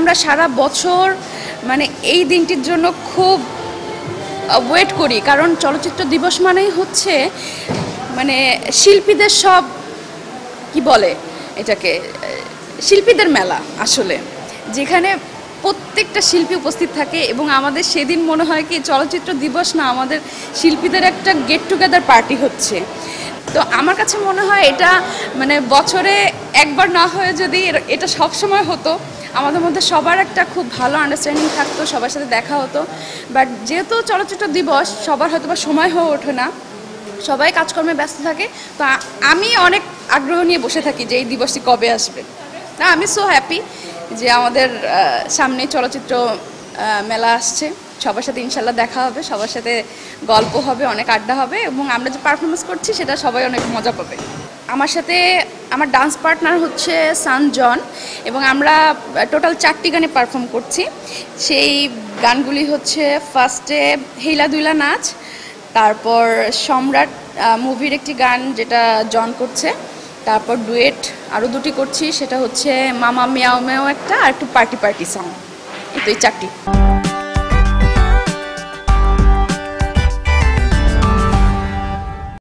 আমরা সারা বছর মানে এই দিনটির জন্য খুব ওয়েট করি। কারণ চলচ্চিত্র দিবস মানেই হচ্ছে মানে শিল্পীদের সব, কি বলে এটাকে, শিল্পীদের মেলা আসলে। যেখানে প্রত্যেকটা শিল্পী উপস্থিত থাকে এবং আমাদের সেদিন মনে হয় কি, চলচ্চিত্র দিবস না, আমাদের শিল্পীদের একটা গেট টুগেদার পার্টি হচ্ছে। তো আমার কাছে মনে হয় এটা মানে বছরে একবার না হয়ে যদি এটা সব সময় হতো আমাদের মধ্যে সবার একটা খুব ভালো আন্ডারস্ট্যান্ডিং থাকতো, সবার সাথে দেখা হতো। বাট যেহেতু চলচ্চিত্র দিবস, সবার হয়তো বা সময় হয়ে ওঠে না, সবাই কাজকর্মে ব্যস্ত থাকে, তো আমি অনেক আগ্রহ নিয়ে বসে থাকি যে এই দিবসটি কবে আসবে। না, আমি সো হ্যাপি যে আমাদের সামনে চলচ্চিত্র মেলা আসছে। সবার সাথে ইনশাল্লাহ দেখা হবে, সবার সাথে গল্প হবে, অনেক আড্ডা হবে, এবং আমরা যে পারফরমেন্স করছি, সেটা সবাই অনেক মজা পাবে। আমার সাথে আমার ডান্স পার্টনার হচ্ছে সান জন এবং আমরা টোটাল চারটি গানে পারফর্ম করছি। সেই গানগুলি হচ্ছে ফার্স্টে হেলা দুইলা নাচ, তারপর সম্রাট মুভির একটি গান যেটা জন করছে, তারপর ডুয়েট আরও দুটি করছি, সেটা হচ্ছে মামা মেয়াও মেও একটা আর একটু পার্টি পার্টি সং তো এই চারটি।